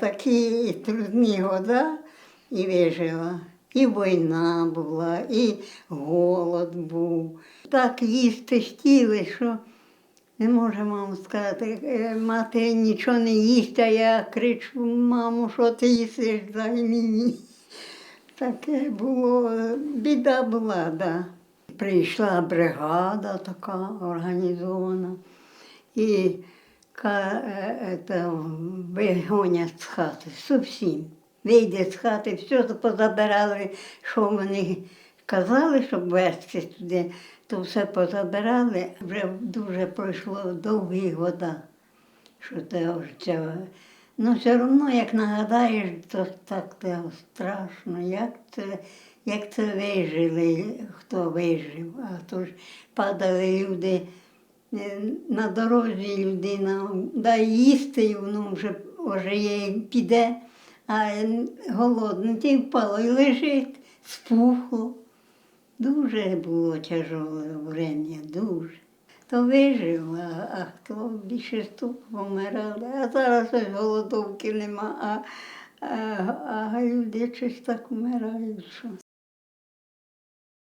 Такі трудні года і вижила. І війна була, і голод був. Так їсти хотіли, що не може мама сказати, «Е, мати нічого не їсть, а я кричу, мамо, що ти їсиш, дай мені. Таке було, біда була, да. Прийшла бригада така організована. І вигонять з хати зовсім. Вийде з хати, все позабирали, що вони казали, щоб вести туди, то все позабирали. Вже дуже пройшло довгі года, що те це. Ну, все одно, як нагадаєш, то так те страшно, як це, як це вижили, хто вижив. А то ж падали люди е, на дорозі людина дай їсти, і воно вже, їй піде, а голодне ті впало і лежить, спухло. Дуже було тяжеле время, дуже. То вижив, а, а хто більше помирали. А зараз ось голодовки нема, а, а, а люди щось так вмирають.